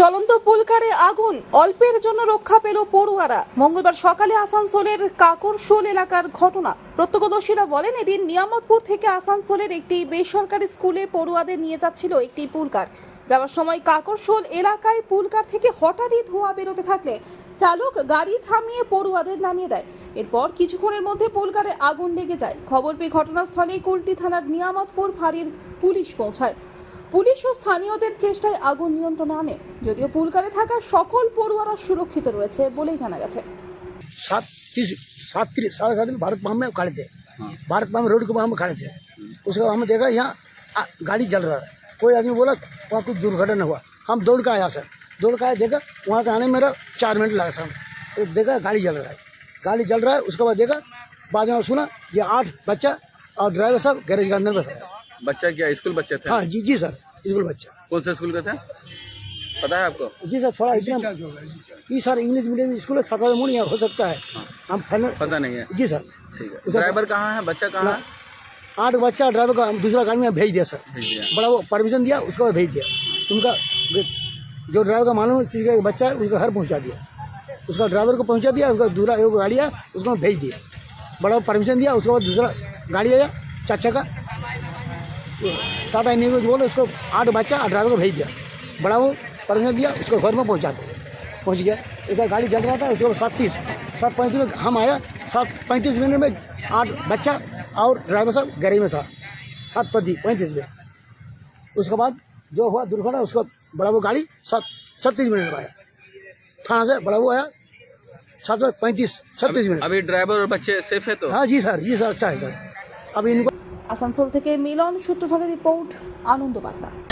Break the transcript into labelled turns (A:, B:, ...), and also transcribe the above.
A: চলন্ত পুলকারে আগুন, অল্পের জন্য রক্ষা পেল পড়ুয়ারা। মঙ্গলবার সকালে আসানসোলের কাকরশোল এলাকার ঘটনা। প্রত্যক্ষদর্শীরা বলেন, এদিন নিয়ামতপুর থেকে আসানসোলের একটি বেসরকারি স্কুলে পড়ুয়াদের নিয়ে যাচ্ছিল একটি পুলকার যাওয়ার সময় কাকরশোল এলাকায় পুলকার থেকে হঠাৎই ধোঁয়া বেরোতে থাকলে চালক গাড়ি থামিয়ে পড়ুয়াদের নামিয়ে দেয়। এরপর কিছুক্ষণের মধ্যে পুলকারে আগুন লেগে যায়। খবর পেয়ে ঘটনাস্থলে কুলটি থানার নিয়ামতপুর ফাঁড়ির পুলিশ পৌঁছায়। পুলিশ ও স্থানীয়দের চেষ্টায় আগুন নিয়ন্ত্রণে আনে যদিও পুলকারে থাকা সকল পড়ুয়ারা সুরক্ষিত রয়েছে বলেই জানা গেছে
B: सात तीस सात तीस साढ़े सात में भारत पाम में खड़े थे भारत पाम रोड के वहाँ में खड़े थे उसके बाद हमने देखा यहाँ आ, गाड़ी जल रहा है कोई आदमी बोला वहाँ कुछ दुर्घटना हुआ हम दौड़ के आया सर दौड़ के आया देखा वहाँ से आने में मेरा चार मिनट लगा सर तो देखा गाड़ी जल रहा है गाड़ी जल रहा है उसके बाद देखा बाद में सुना ये आठ बच्चा और ड्राइवर साहब गैरेज के अंदर बैठा है
C: बच्चा क्या स्कूल बच्चे थे
B: हाँ जी जी सर स्कूल बच्चा।
C: कौन सा स्कूल का थे? पता है आपको?
B: जी सर थोड़ा इतना ये सर इंग्लिश मीडियम स्कूल है सत्रह मूड यहाँ हो सकता है। हम फाइनल
C: पता नहीं है।
B: जी सर।
C: ठीक है। ड्राइवर कहाँ है? बच्चा कहाँ है?
B: आठ बच्चा ड्राइवर का दूसरा गाड़ी में भेज दिया सर। बड़ा वो परमिशन दिया उसको भेज दिया। उनका जो ड्राइवर का मालूम चीज़ का बच्चा है उसका घर पहुँचा दिया। उसका ड्राइवर को पहुँचा दिया उसका दूसरा एक गाड़ी है उसको भेज दिया। बड़ा परमिशन दिया उसके बाद दूसरा गाड़ी आया चाचा का। टाटा को बोले उसको आठ बच्चा और ड्राइवर को भेज दिया। बड़ा वो परमिशन दिया उसको घर में पहुँचा दिया पहुँच गया। इसका गाड़ी चल रहा था उसके सात तीस सात पैंतीस में हम आया सात पैंतीस मिनट में आठ बच्चा और ड्राइवर साहब गाड़ी में था। सात पति पैंतीस में। उसके बाद जो हुआ दुर्घटना उसका बड़ा वो गाड़ी सात छत्तीस मिनट में आया। थाना से बड़ा वो आया सात पैंतीस छत्तीस मिनट
C: अभी ड्राइवर और बच्चे सेफ़ है तो?
B: हाँ जी सर जी सर अच्छा है सर। अब इनको
A: আসানসোল থেকে মিলন সূত্রধরের রিপোর্ট আনন্দ বার্তা।